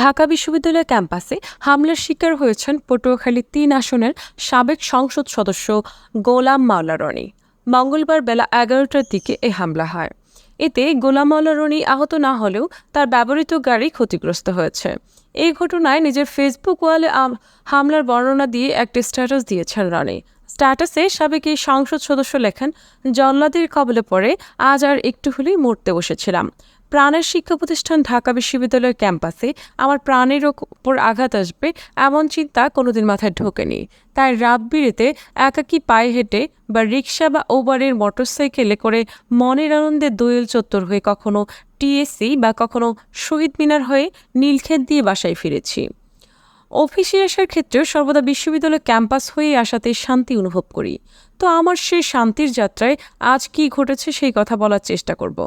ঢাকা বিশ্ববিদ্যালয় ক্যাম্পাসে হামলার শিকার হয়েছেন পটুয়াখালী তিন আসনের সাবেক সংসদ সদস্য গোলাম মাওলা রনি। মঙ্গলবার বেলা এগারোটার দিকে এ হামলা হয়। এতে গোলাম মাওলা রনি আহত না হলেও তার ব্যবহৃত গাড়ি ক্ষতিগ্রস্ত হয়েছে। এই ঘটনায় নিজের ফেসবুক ওয়ালে হামলার বর্ণনা দিয়ে একটি স্ট্যাটাস দিয়েছেন রনি। স্ট্যাটাসে সাবেক এই সংসদ সদস্য লেখেন, জল্লাদের কবলে পড়ে আজ আর একটু হলেই মরতে বসেছিলাম। প্রাণের শিক্ষা প্রতিষ্ঠান ঢাকা বিশ্ববিদ্যালয়ের ক্যাম্পাসে আমার প্রাণের ওপর আঘাত আসবে এমন চিন্তা কোনোদিন মাথায় ঢোকেনি। তাই রাত বিরেতে একাকী পায়ে হেঁটে বা রিক্সা বা ওবারের মোটরসাইকেলে করে মনের আনন্দে দোয়েল চত্বর হয়ে কখনো টিএসসি বা কখনো শহীদ মিনার হয়ে নীলক্ষেত দিয়ে বাসায় ফিরেছি। অফিসে আসার ক্ষেত্রেও সর্বদা বিশ্ববিদ্যালয় ক্যাম্পাস হয়ে আসাতে শান্তি অনুভব করি। তো আমার সেই শান্তির যাত্রায় আজ কি ঘটেছে সেই কথা বলার চেষ্টা করব।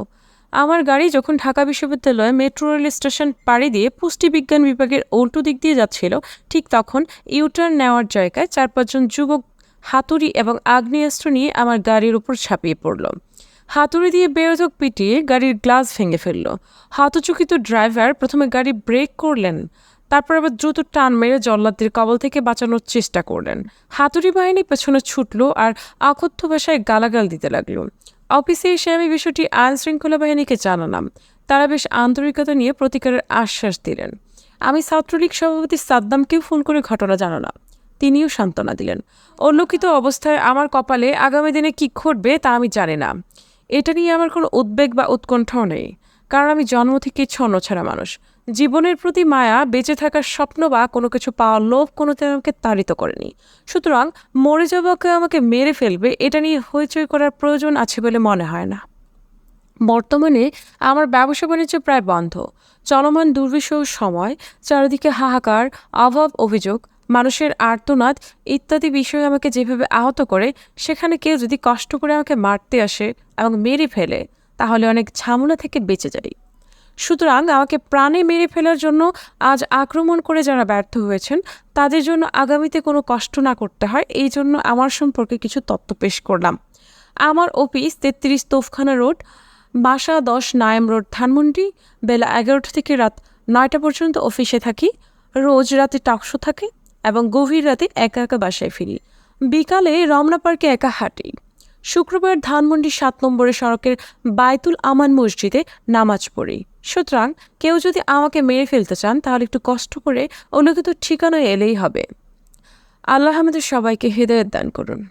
আমার গাড়ি যখন ঢাকা বিশ্ববিদ্যালয়ে মেট্রো রেল স্টেশন পাড়ি দিয়ে পুষ্টিবিজ্ঞান বিভাগের উল্টো দিক দিয়ে যাচ্ছিল, ঠিক তখন ইউটার্ন নেওয়ার জায়গায় চার পাঁচজন যুবক হাতুড়ি এবং আগ্নেয়াস্ত্র নিয়ে আমার গাড়ির উপর ঝাঁপিয়ে পড়ল। হাতুড়ি দিয়ে বেরোধক পিটিয়ে গাড়ির গ্লাস ভেঙে ফেলল। হতচকিত ড্রাইভার প্রথমে গাড়ি ব্রেক করলেন। তারপর আবার দ্রুত টান মেরে জল্লাদের কবল থেকে বাঁচানোর চেষ্টা করলেন। হাতুড়ি বাহিনী পেছনে ছুটল আর অকথ্য ভাষায় গালাগাল দিতে লাগল। অফিসে এসে আমি বিষয়টি আইন শৃঙ্খলা বাহিনীকে জানালাম। তারা বেশ আন্তরিকতা নিয়ে প্রতিকারের আশ্বাস দিলেন। আমি ছাত্রলীগ সভাপতি সাদ্দামকেও ফোন করে ঘটনা জানালাম। তিনিও সান্ত্বনা দিলেন। উল্লেখিত অবস্থায় আমার কপালে আগামী দিনে কি ঘটবে তা আমি জানি না। এটা নিয়ে আমার কোনো উদ্বেগ বা উৎকণ্ঠাও নেই। কারণ আমি জন্ম থেকে ছন্ন ছাড়া মানুষ। জীবনের প্রতি মায়া, বেঁচে থাকার স্বপ্ন বা কোনো কিছু পাওয়ার লোভ কোনোদিন আমাকে তাড়িত করেনি। সুতরাং মরে যাওয়াকে আমাকে মেরে ফেলবে, এটা নিয়ে হইচই করার প্রয়োজন আছে বলে মনে হয় না। বর্তমানে আমার ব্যবসা বাণিজ্য প্রায় বন্ধ। চলমান দুর্বিষহ সময়, চারিদিকে হাহাকার, অভাব অভিযোগ, মানুষের আর্তনাদ ইত্যাদি বিষয় আমাকে যেভাবে আহত করে, সেখানে কেউ যদি কষ্ট করে আমাকে মারতে আসে এবং মেরে ফেলে তাহলে অনেক ঝামেলা থেকে বেঁচে যাই। সুতরাং আমাকে প্রাণে মেরে ফেলার জন্য আজ আক্রমণ করে যারা ব্যর্থ হয়েছেন, তাদের জন্য আগামীতে কোনো কষ্ট না করতে হয়, এই জন্য আমার সম্পর্কে কিছু তথ্য পেশ করলাম। আমার অফিস তেত্রিশ তোফখানা রোড, বাসা দশ নায়াম রোড, ধানমন্ডি, বেলা এগারোটা থেকে রাত নয়টা পর্যন্ত অফিসে থাকি, রোজ রাতে টাকশো থাকে এবং গভীর রাতে একা একা বাসায় ফিরি। বিকালে রমনা পার্কে একা হাঁটি। শুক্রবার ধানমন্ডি সাত নম্বরে সড়কের বায়তুল আমান মসজিদে নামাজ পড়ি। সুতরাং কেউ যদি আমাকে মেরে ফেলতে চান, তাহলে একটু কষ্ট করে অনুগত ঠিকানায় এলেই হবে। আল্লাহ আমাদের সবাইকে হৃদয়ের দান করুন।